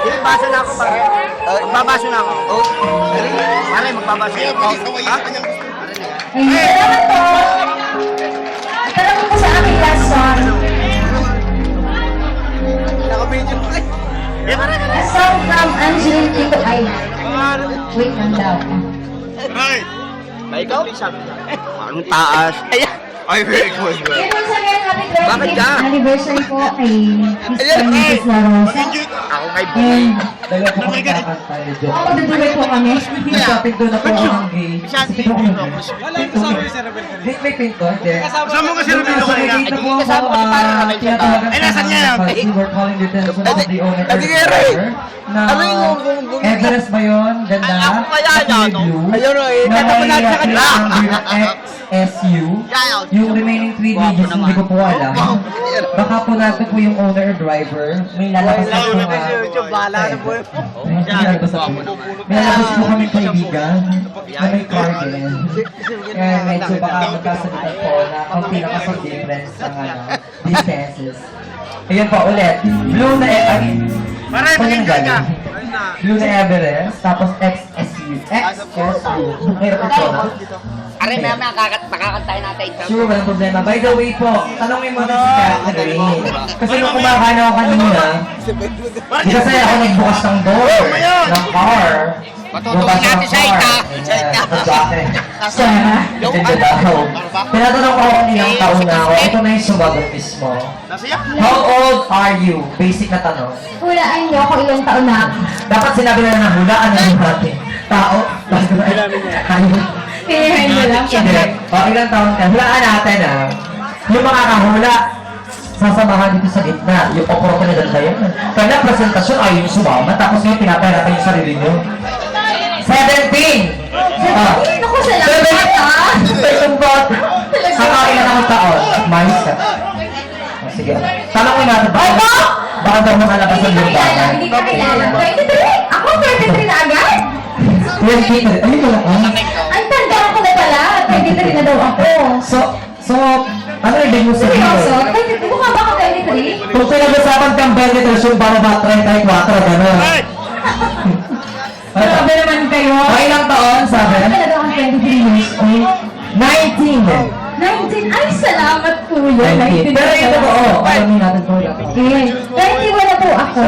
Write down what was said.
Binibasa na ako, pare. Uh, magbabasa na ako. Oh. Pare, magbabasa na ako. Ha? Hey! Alam mo sa akin last song. Nakabidyo ko eh. A song from Angeline Tito Ayan. Wait lang daw. Right! Ba ikaw? Ang taas. Ayan. Ay, very good. Yun happy Bakit 30th ka? anniversary po kay Mr. Ayan, and Mrs. La Rosa. Ako kay Boy. And Dalawa po kami kakantay Joe. ako magdudulay po kami. Nag-shopping doon ako ng gay. Kasi po ako Hindi may pinto, hindi. Kasama ko si Rubino kanina. Dito po Kasama ko si Parang siya. tinatawagan Ay, nasan niya? But we were calling the attention of the owner Ay, rin. na Ano yung bum- bum- Everest ba yun? Ganda. Ay, ako kaya Kulay yan, no? blue. Ayun, oh, eh. Na mo may sa kanila. number XSU. Yan. Yung remaining three Guwapo digits, hindi ko po alam. Baka po natin po yung owner or driver. May lalabas na po. Wala, YouTube, bahala na po may lalabas po. May lalabas po kami kaibigan na may car din. Kaya medyo baka magkasabitan po na ang pinaka difference ng ano, distances. Ayan po ulit. Blue na ay, Pare, saan yung pakinggan ka. galing? Blue na Everest, tapos XSU. XSU. Mayroon po na. Pare, may mga kakat makakantayin natin. Sure, walang problema. By the way po, tanongin mo na si Catherine. Kasi nung kumakain ako kanina, di kasi ako nagbukas ng door ng car. Ng natin car. ita. Ayan, Sa ita. sa. Yung ano? daw. Tinatanong ko kung ilang taon na ako. Ito na yung sumagot mismo. Nasaya? How old are you? Basic na tanong. Hulaan niyo ako ilang taon na ako. Dapat sinabi na ng hulaan na natin. Tao. Ayun. Pinahin mo lang. Hindi. O, ilang taon ka? Hulaan natin ah. Yung mga kahula, sasamahan dito sa gitna. Yung oportunidad na yun. Kaya presentasyon ayaw yung sumama, tapos ngayon pinapahirapan yung sarili nyo. 17! Ah. Naku, salamat ah. Itong bata. Kakailan akong taon. Mais ka. Ah, Sige. Tanongin natin. Baka, baka daw makalabas ang kilala, hindi ka kilala. Yes, yes. Ano pala? Ah? Ang tanda ko na pala. 23 na daw ako. So, so, ano yung demo sa iyo? Seryoso? 23? Mukha ba ako 23? Kung pinag-usapan kang 23, yung para ba 34, gano'n. Grabe ano? naman kayo. Ay, ilang taon, sabi? Ano talaga ang 23 years old? 19. 19. Ay, salamat kuya. 19. Pero ito po, oh, alamin natin kuya. Okay. 21 na po ako.